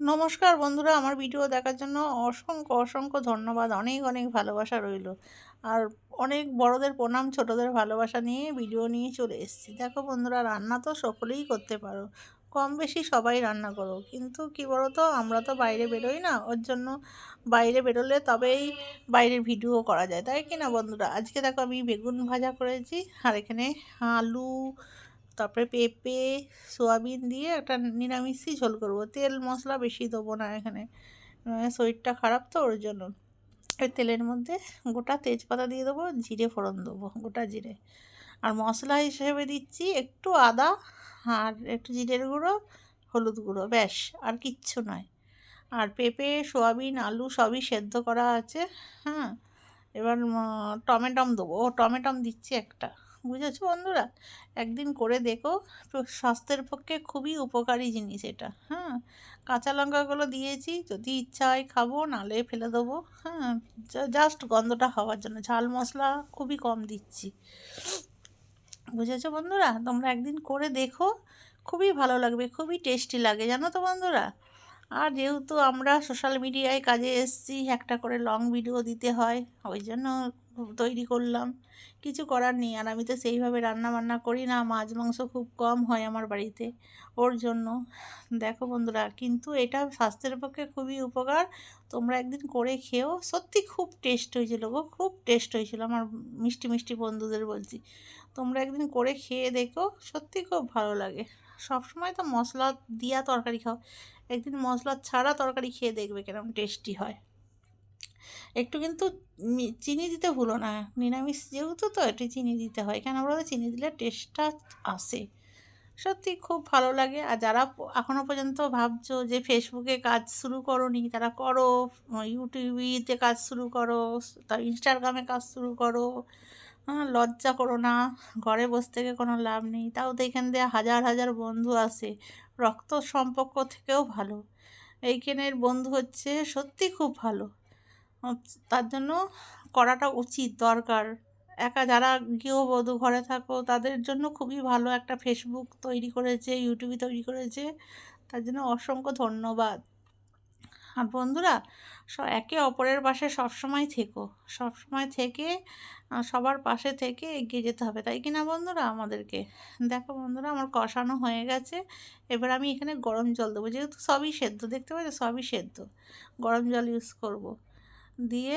নমস্কার বন্ধুরা, আমার ভিডিও দেখার জন্য অসংখ্য অসংখ্য ধন্যবাদ। অনেক অনেক ভালোবাসা রইল। আর অনেক বড়দের প্রণাম, ছোটদের ভালোবাসা নিয়ে ভিডিও নিয়ে চলে এসেছি। দেখো বন্ধুরা, রান্না তো সকলেই করতে পারো। কম বেশি সবাই রান্না করো। কিন্তু কি বলো তো আমরা তো বাইরে বেরোই না। ওর জন্য বাইরে বেরোলে তবেই বাইরের ভিডিও করা যায়। তাই কি না বন্ধুরা? আজকে দেখো আমি বেগুন ভাজা করেছি। আর এখানে আলু তারপরে পেঁপে, সোয়াবিন দিয়ে একটা নিরামিষই ঝোল করব। তেল মশলা বেশি দেবো না এখানে। শরীরটা খারাপ তো ওর জন্য। ওই তেলের মধ্যে গোটা তেজপাতা দিয়ে দেবো, জিরে ফোড়ন দেবো, গোটা জিরে। আর মশলা হিসেবে দিচ্ছি একটু আদা আর একটু জিরের গুঁড়ো, হলুদ গুঁড়ো, ব্যাস, আর কিচ্ছু নয়। আর পেঁপে, সোয়াবিন, আলু সবই সেদ্ধ করা আছে হ্যাঁ? এবার টমেটম দেবো। ও, টমেটম দিচ্ছি একটা। বুঝেছ বন্ধুরা? একদিন করে দেখো স্বাস্থ্যের পক্ষে খুবই উপকারী জিনিস এটা হ্যাঁ? কাঁচা লঙ্কাগুলো দিয়েছি, যদি ইচ্ছা হয় খাব, নালে ফেলে দেবো হ্যাঁ? জাস্ট গন্ধটা হওয়ার জন্য। ঝাল মশলা খুবই কম দিচ্ছি। বুঝেছ বন্ধুরা? তোমরা একদিন করে দেখো, খুবই ভালো লাগবে, খুবই টেস্টি লাগে, জানো তো বন্ধুরা? আর যেহেতু আমরা সোশ্যাল মিডিয়ায় কাজে এসছি, একটা করে লং ভিডিও দিতে হয়, ওই জন্য তৈরি করলাম। কিছু করার নেই, আর আমি তো সেইভাবে রান্না বান্না করি না, মাছ, মাংস খুব কম হয় আমার বাড়িতে, ওর জন্য। দেখো বন্ধুরা, কিন্তু এটা স্বাস্থ্যের পক্ষে খুবই উপকার। তোমরা একদিন করে খেয়েও সত্যি খুব টেস্ট হয়েছিল গো, খুব টেস্ট হয়েছিল আমার মিষ্টি মিষ্টি বন্ধুদের বলছি। তোমরা একদিন করে খেয়ে দেখো, সত্যি খুব ভালো লাগে। সবসময় তো মশলা দিয়া তরকারি খাও। একদিন মশলা ছাড়া তরকারি খেয়ে দেখবে কিরম টেস্টি হয়। একটু কিন্তু চিনি দিতে ভুলো না। নিরামিষ যেহেতু তো একটু চিনি দিতে হয়। কেন বলো চিনি দিলে টেস্টটা আসে। সত্যি খুব ভালো লাগে। আর যারা এখনও পর্যন্ত ভাবছ যে ফেসবুকে কাজ শুরু করো নি তারা করো। ইউটিউবিতে কাজ শুরু করো। তার ইনস্টাগ্রামে কাজ শুরু করো। লজ্জা করো না, ঘরে বসে থেকে কোনো লাভ নেই। তাও তো এখান দিয়ে হাজার হাজার বন্ধু আসে। রক্ত সম্পর্ক থেকেও ভালো। এইখানের বন্ধু হচ্ছে সত্যি খুব ভালো। তার জন্য করাটা উচিত, দরকার। একা যারা গৃহবধূ ঘরে থাকো, তাদের জন্য খুবই ভালো একটা ফেসবুক তৈরি করেছে ইউটিউবে তৈরি করেছে। তার জন্য অসংখ্য ধন্যবাদ। আর বন্ধুরা একে অপরের পাশে সবসময় থেকো। সবসময় থেকে সবার পাশে থেকে এগিয়ে যেতে হবে, তাই কিনা বন্ধুরা আমাদেরকে? দেখো বন্ধুরা, আমার কষানো হয়ে গেছে। এবার আমি এখানে গরম জল দেবো, যেহেতু সবই সেদ্ধ, দেখতে পাচ্ছি? সবই সেদ্ধ। গরম জল ইউজ করব। দিয়ে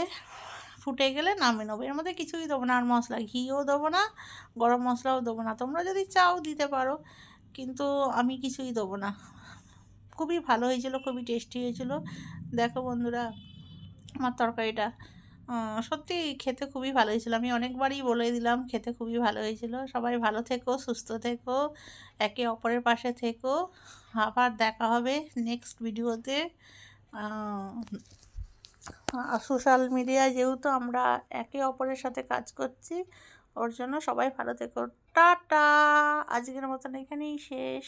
ফুটে গেলে নামে নেব। এর মধ্যে কিছুই দেবো না, আর মশলা, ঘিও দেবো না, গরম মশলাও দেবো না। তোমরা যদি চাও দিতে পারো, কিন্তু আমি কিছুই দেবো না। খুবই ভালো হয়েছিল, খুবই টেস্টি হয়েছিল। দেখো বন্ধুরা, আমার তরকারিটা সত্যি খেতে খুবই ভালো হয়েছিল। আমি অনেকবারই বলে দিলাম, খেতে খুবই ভালো হয়েছিল। সবাই ভালো থেকো, সুস্থ থেকো, একে অপরের পাশে থেকো। আবার দেখা হবে নেক্সট ভিডিওতে সোশ্যাল মিডিয়ায় যেহেতু আমরা একে অপরের সাথে কাজ করছি, ওর জন্য সবাই ভালো থেকো। টাটা! আজকের মতন এখানেই শেষ।